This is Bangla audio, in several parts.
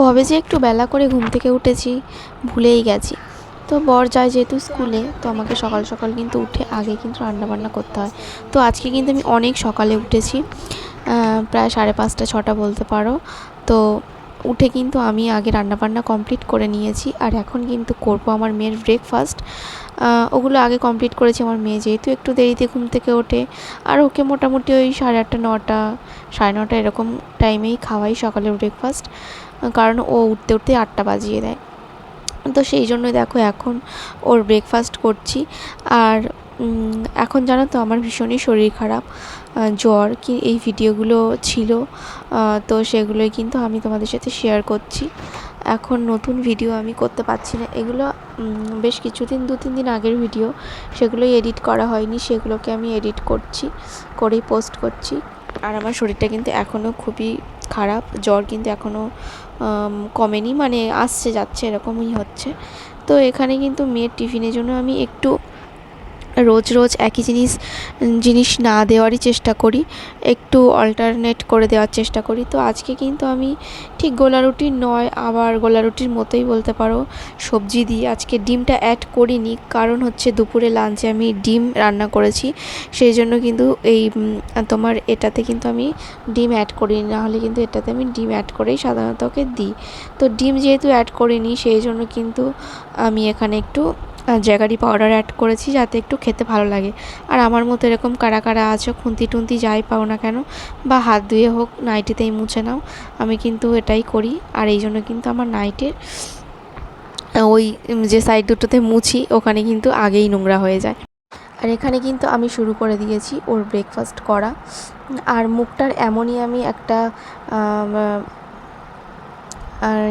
কবে যে একটু বেলা করে ঘুম থেকে উঠেছি, ভুলেই গেছি। তো বর যায় যেহেতু স্কুলে, তো আমাকে সকাল সকাল কিন্তু উঠে আগে কিন্তু রান্নাবান্না করতে হয়। তো আজকে কিন্তু আমি অনেক সকালে উঠেছি প্রায় সাড়ে পাঁচটা, ছটা বলতে পারো। তো উঠে কিন্তু আমি আগে রান্নাবান্না কমপ্লিট করে নিয়েছি, আর এখন কিন্তু করব আমার মেয়ের ব্রেকফাস্ট ওগুলো আগে কমপ্লিট করেছি আমার মেয়ে, যেহেতু একটু দেরিতে ঘুম থেকে ওঠে। আর ওকে মোটামুটি ওই সাড়ে আটটা, নটা, সাড়ে নটা এরকম টাইমেই খাওয়াই সকালের ব্রেকফাস্ট কারণ ও উঠতে উঠতে আটটা বাজিয়ে দেয়। তো সেই জন্যই দেখো এখন ওর ব্রেকফাস্ট করছি। আর এখন জানো তো আমার ভীষণই শরীর খারাপ। জ্বর কি এই ভিডিওগুলো ছিল। তো সেগুলোই কিন্তু আমি তোমাদের সাথে শেয়ার করছি। এখন নতুন ভিডিও আমি করতে পারছি না। এগুলো বেশ কিছুদিন, দু, তিন দিন আগের ভিডিও সেগুলোই এডিট করা হয়নি। সেগুলোকে আমি এডিট করছি, করেই পোস্ট করছি। আর আমার শরীরটা কিন্তু এখনও খুবই খারাপ। জ্বর কিন্তু এখনও কমেনি। মানে আসছে, যাচ্ছে, এরকমই হচ্ছে। তো এখানে কিন্তু মেয়ের টিফিনের জন্য আমি একটু রোজ রোজ একই জিনিস জিনিস না দেওয়ারই চেষ্টা করি, একটু অল্টারনেট করে দেওয়ার চেষ্টা করি। তো আজকে কিন্তু আমি ঠিক গোলা রুটির নয়, আবার গোলা রুটির মতোই বলতে পারো, সবজি দিয়ে আজকে ডিমটা অ্যাড করিনি। কারণ হচ্ছে দুপুরে লাঞ্চে আমি ডিম রান্না করেছি, সেই জন্য কিন্তু এই তোমার এটাতে কিন্তু আমি ডিম অ্যাড করিনি। না হলে কিন্তু এটাতে আমি ডিম অ্যাড করেই সাধারণত ওকে দিই। তো ডিম যেহেতু অ্যাড করিনি, সেই জন্য কিন্তু আমি এখানে একটু জ্যাগারি পাউডার অ্যাড করেছি যাতে একটু খেতে ভালো লাগে। আর আমার মতো এরকম কারা কারা আছো, খুন্তি টুন্তি যাই পাও না কেন, বা হাত ধুয়ে হোক, নাইটিতেই মুছে নাও, আমি কিন্তু এটাই করি। আর এই জন্য কিন্তু আমার নাইটের ওই যে সাইড দুটোতে মুছি, ওখানে কিন্তু আগেই নোংরা হয়ে যায়। আর এখানে কিন্তু আমি শুরু করে দিয়েছি ওর ব্রেকফাস্ট করা। আর মুখটার এমনই আমি একটা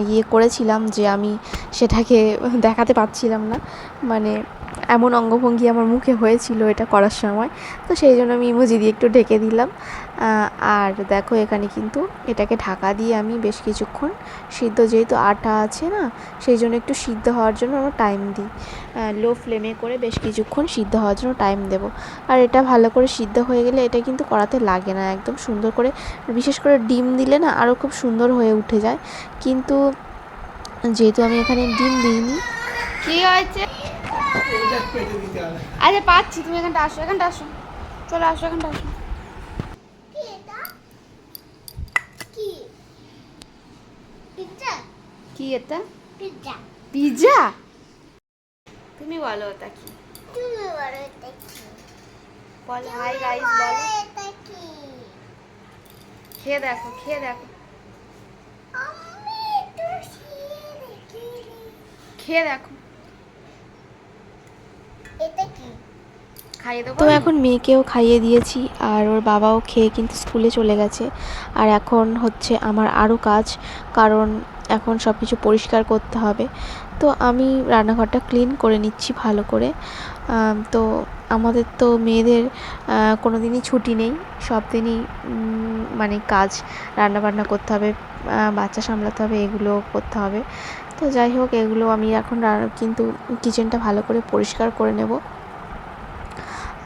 ইয়ে করেছিলাম যে আমি সেটাকে দেখাতে পারছিলাম না। মানে এমন অঙ্গভঙ্গি আমার মুখে হয়েছিল এটা করার সময়। তো সেই জন্য আমি ইমোজি দিয়ে একটু ঢেকে দিলাম। আর দেখো এখানে কিন্তু এটাকে ঢাকা দিয়ে আমি বেশ কিছুক্ষণ সিদ্ধ যেহেতু আটা আছে না, সেই জন্য একটু সিদ্ধ হওয়ার জন্য আমরা টাইম দিই। লো ফ্লেমে করে বেশ কিছুক্ষণ সিদ্ধ হওয়ার জন্য টাইম দেব। আর এটা ভালো করে সিদ্ধ হয়ে গেলে এটা কিন্তু করাতে লাগে না, একদম সুন্দর করে, বিশেষ করে ডিম দিলে না আরও খুব সুন্দর হয়ে উঠে যায়। কিন্তু যেহেতু আমি এখানে ডিম দিইনি, কি হয়েছে? আচ্ছা পাচ্ছি তুমি এখানটা আসো এখানটা আসো। চলো আসো এখানটা আসো। কি এটা? পিজ্জা তুমি বলো ওটা কি? তুমি বলো কি? বলো হাই গাইস বলো বলো। এটা কি? খেয়ে দেখো খেয়ে দেখো। খেয়ে দেখি। খেয়ে দেখো এটা কি খাইয়ে দেবো তো এখন মেয়েকেও খাইয়ে দিয়েছি, আর ওর বাবাও খেয়ে কিন্তু স্কুলে চলে গেছে। আর এখন হচ্ছে আমার আরও কাজ, কারণ এখন সব কিছু পরিষ্কার করতে হবে। তো আমি রান্নাঘরটা ক্লিন করে নিচ্ছি ভালো করে। তো আমাদের তো মেয়েদের কোনো দিনই ছুটি নেই, সব দিনই মানে কাজ, রান্নাবান্না করতে হবে বাচ্চা সামলাতে হবে, এগুলো করতে হবে। তো যাই হোক, এগুলো আমি এখন কিন্তু কিচেনটা ভালো করে পরিষ্কার করে নেব।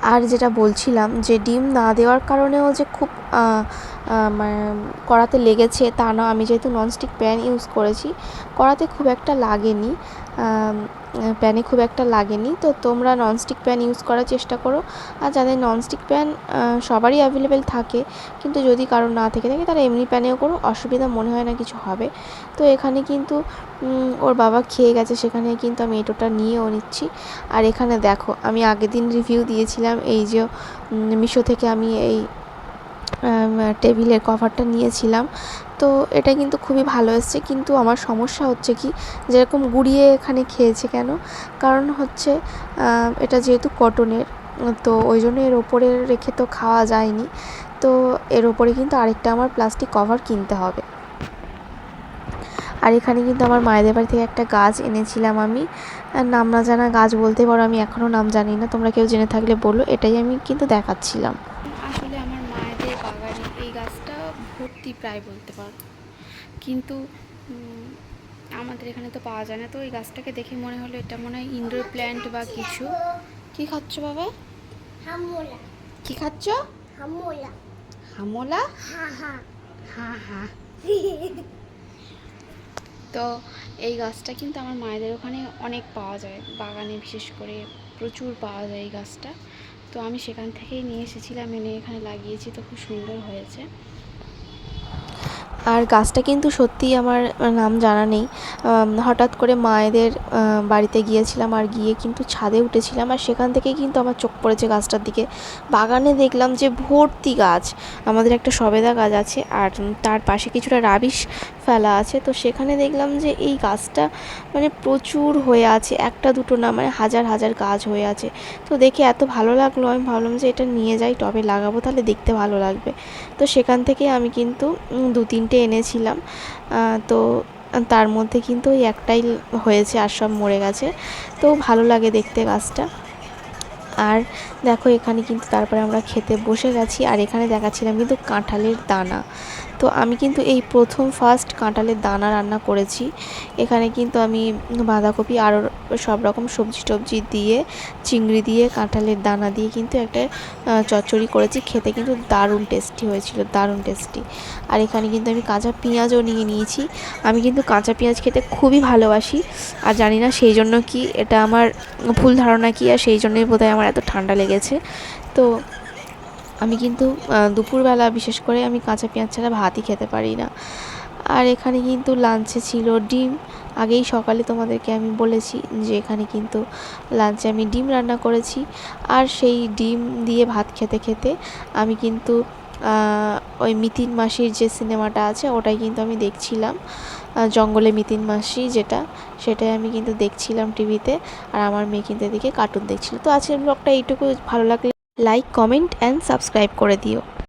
আর যেটা বলছিলাম যে ডিম না দেওয়ার কারণেও যে খুব মানে কড়াতে লেগেছে তা না। আমি যেহেতু ননস্টিক প্যান ইউজ করেছি, কড়াতে খুব একটা লাগেনি। প্যানে খুব একটা লাগেনি। তো তোমরা ননস্টিক প্যান ইউজ করার চেষ্টা করো। আর যাদের ননস্টিক প্যান সবারই অ্যাভেলেবেল থাকে, কিন্তু যদি কারও না থেকে থাকে, তারা এমনি প্যানেও করো, অসুবিধা মনে হয় না, কিছু হবে। তো এখানে কিন্তু ওর বাবা খেয়ে গেছে, সেখানে কিন্তু আমি এটোটা নিয়েও নিচ্ছি। আর এখানে দেখো, আমি আগের দিন রিভিউ দিয়েছিলাম, এই যে মিশো থেকে আমি এই টেবিলের কভারটা নিয়েছিলাম। তো এটা কিন্তু খুবই ভালো এসছে। কিন্তু আমার সমস্যা হচ্ছে কি, যেরকম গুড়িয়ে এখানে খেয়েছে কেন? কারণ হচ্ছে এটা যেহেতু কটনের, তো ওই জন্য এর ওপরে রেখে তো খাওয়া যায়নি। তো এর ওপরে কিন্তু আরেকটা আমার প্লাস্টিক কভার কিনতে হবে। আর এখানে কিন্তু আমার মায়েদের বাড়ি থেকে একটা গাছ এনেছিলাম আমি। নাম না জানা গাছ বলতে পারো, আমি এখনও নাম জানি না। তোমরা কেউ জেনে থাকলে বলো, এটাই আমি কিন্তু দেখাচ্ছিলাম আসলে আমার মায়েদের বাগানে এই গাছটা ভর্তি প্রায় বলতে পারো। কিন্তু আমাদের এখানে তো পাওয়া যায় না। তো ওই গাছটাকে দেখে মনে হলো এটা মনে হয় ইনডোর প্ল্যান্ট বা কিছু। কি খাচ্ছ বাবা? কি খাচ্ছ? হামুলা। হামলা? হ্যাঁ হ্যাঁ তো এই গাছটা কিন্তু আমার মায়েদের ওখানে অনেক পাওয়া যায়। বাগানে বিশেষ করে প্রচুর পাওয়া যায় এই গাছটা। তো আমি সেখান থেকেই নিয়ে এসেছিলাম এনে এখানে লাগিয়েছি। তো খুব সুন্দর হয়েছে। আর গাছটা কিন্তু সত্যিই আমার নাম জানা নেই। হঠাৎ করে মায়েদের বাড়িতে গিয়েছিলাম আর গিয়ে কিন্তু ছাদে উঠেছিলাম আর সেখান থেকেই কিন্তু আমার চোখ পড়েছে গাছটার দিকে। বাগানে দেখলাম যে ভর্তি গাছ। আমাদের একটা সবেদা গাছ আছে আর তার পাশে কিছুটা রাবিশ ফেলা আছে। তো সেখানে দেখলাম যে এই গাছটা মানে প্রচুর হয়ে আছে। একটা দুটো না মানে হাজার হাজার গাছ হয়ে আছে। তো দেখে এত ভালো লাগল। আমি ভাবলাম যে এটা নিয়ে যাই, টবে লাগাবো, তাহলে দেখতে ভালো লাগবে। তো সেখান থেকে আমি কিন্তু দু তিনটে এনেছিলাম। তো তার মধ্যে কিন্তু ওই একটাই হয়েছে, আর সব মরে গেছে। তো ভালো লাগে দেখতে গাছটা। আর দেখো এখানে কিন্তু তারপরে আমরা খেতে বসে গেছি, আর এখানে দেখাচ্ছিলাম কিন্তু কাঁঠালের দানা। তো আমি কিন্তু এই প্রথম ফার্স্ট কাঁঠালের দানা রান্না করেছি। এখানে কিন্তু আমি বাঁধাকপি আরও সব রকম সবজি টবজি দিয়ে, চিংড়ি দিয়ে, কাঁঠালের দানা দিয়ে কিন্তু একটা চচ্চড়ি করেছি। খেতে কিন্তু দারুণ টেস্টি হয়েছিল, দারুণ টেস্টি আর এখানে কিন্তু আমি কাঁচা পেঁয়াজও নিয়ে নিয়েছি। আমি কিন্তু কাঁচা পেঁয়াজ খেতে খুবই ভালোবাসি। আর জানি না সেই জন্য কি এটা আমার ভুল ধারণা কি, আর সেই জন্যই বোধহয় আমার এত ঠান্ডা লেগেছে। তো আমি কিন্তু দুপুরবেলা বিশেষ করে আমি কাঁচা পেঁয়াজ ছাড়া ভাতই খেতে পারি না। আর এখানে কিন্তু লাঞ্চে ছিল ডিম। আগেই সকালে তোমাদেরকে আমি বলেছি যে এখানে কিন্তু লাঞ্চে আমি ডিম রান্না করেছি। আর সেই ডিম দিয়ে ভাত খেতে খেতে আমি কিন্তু ওই মিতিন মাসির যে সিনেমাটা আছে ওটাই কিন্তু আমি দেখছিলাম। জঙ্গলে মিতিন মাসি যেটা, সেটাই আমি কিন্তু দেখছিলাম টিভিতে। আর আমার মেয়ে কিন্তু এদিকে কার্টুন দেখছিল। তো আজকের ব্লগটা এইটুকু ভালো লাগলে লাইক কমেন্ট অ্যান্ড সাবস্ক্রাইব করে দিও।